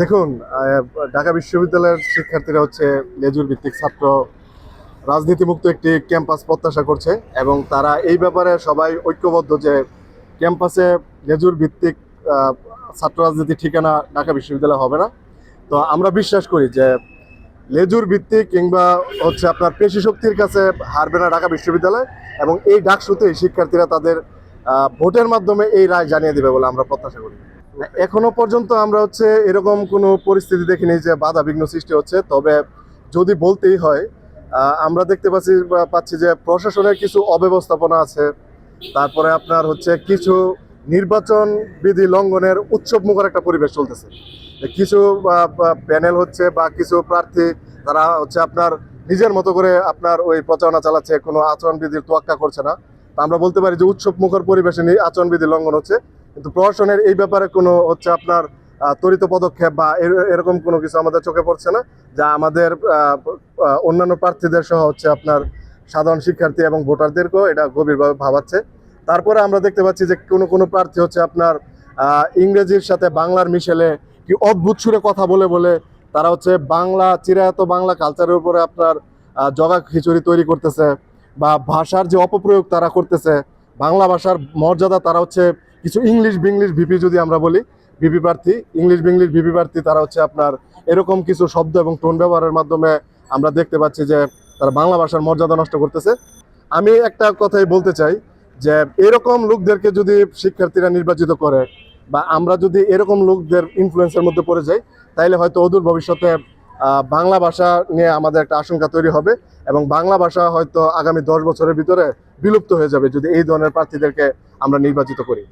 দেখুন ঢাকা বিশ্ববিদ্যালয়ের শিক্ষার্থীরা হচ্ছে লেজুর ভিত্তিক ছাত্র, রাজনীতিমুক্ত একটি ক্যাম্পাস প্রত্যাশা করছে এবং তারা এই ব্যাপারে সবাই ঐক্যবদ্ধ যে ক্যাম্পাসে লেজুর ভিত্তিক ছাত্র রাজনীতি ঠিকানা ঢাকা বিশ্ববিদ্যালয় হবে না। তো আমরা বিশ্বাস করি যে লেজুর ভিত্তিক কিংবা হচ্ছে আপনার পেশি শক্তির কাছে হারবে না ঢাকা বিশ্ববিদ্যালয় এবং এই ডাকসুতেই শিক্ষার্থীরা তাদের ভোটের মাধ্যমে এই রায় জানিয়ে দেবে বলে আমরা প্রত্যাশা করি। এখনও পর্যন্ত আমরা হচ্ছে এরকম কোনো পরিস্থিতি দেখিনি যে বাধা বিঘ্ন সৃষ্টি হচ্ছে, তবে যদি বলতেই হয় আমরা দেখতে পাচ্ছি পাচ্ছি যে প্রশাসনের কিছু অব্যবস্থাপনা আছে, তারপরে আপনার হচ্ছে কিছু নির্বাচন বিধি লঙ্ঘনের উৎসব মুখর একটা পরিবেশ চলতেছে। কিছু প্যানেল হচ্ছে বা কিছু প্রার্থী, তারা হচ্ছে আপনার নিজের মতো করে আপনার ওই প্রচারণা চালাচ্ছে, কোনো আচরণবিধির তোয়াক্কা করছে না। আমরা বলতে পারি যে উৎসব মুখর পরিবেশে আচরণবিধি লঙ্ঘন হচ্ছে। কিন্তু প্রশাসনের এই ব্যাপারে কোনো হচ্ছে আপনার ত্বরিত পদক্ষেপ বা এরকম কোনো কিছু আমাদের চোখে পড়ছে না, যা আমাদের অন্যান্য প্রার্থীদের সহ হচ্ছে আপনার সাধারণ শিক্ষার্থী এবং ভোটারদেরকেও এটা গভীরভাবে ভাবাচ্ছে। তারপরে আমরা দেখতে পাচ্ছি যে কোনো কোনো প্রার্থী হচ্ছে আপনার ইংরেজির সাথে বাংলার মিশেলে কি অদ্ভুত সুরে কথা বলে বলে তারা হচ্ছে বাংলা, চিরায়ত বাংলা কালচারের উপরে আপনার জগা খিচুড়ি তৈরি করতেছে বা ভাষার যে অপপ্রয়োগ তারা করতেছে, বাংলা ভাষার মর্যাদা তারা হচ্ছে কিছু ইংলিশ বিংলিশ ভিপি যদি আমরা বলি ভিপি প্রার্থী ইংলিশ বিংলিশ ভিপি প্রার্থী, তারা হচ্ছে আপনার এরকম কিছু শব্দ এবং টোন ব্যবহারের মাধ্যমে আমরা দেখতে পাচ্ছি যে তারা বাংলা ভাষার মর্যাদা নষ্ট করতেছে। আমি একটা কথাই বলতে চাই যে এরকম লোকদেরকে যদি শিক্ষার্থীরা নির্বাচিত করে বা আমরা যদি এরকম লোকদের ইনফ্লুয়েন্সের মধ্যে পড়ে যাই, তাইলে হয়তো অদূর ভবিষ্যতে বাংলা ভাষা নিয়ে আমাদের একটা আশঙ্কা তৈরি হবে এবং বাংলা ভাষা হয়তো আগামী দশ বছরের ভিতরে বিলুপ্ত হয়ে যাবে যদি এই ধরনের প্রার্থীদেরকে আমরা নির্বাচিত করি।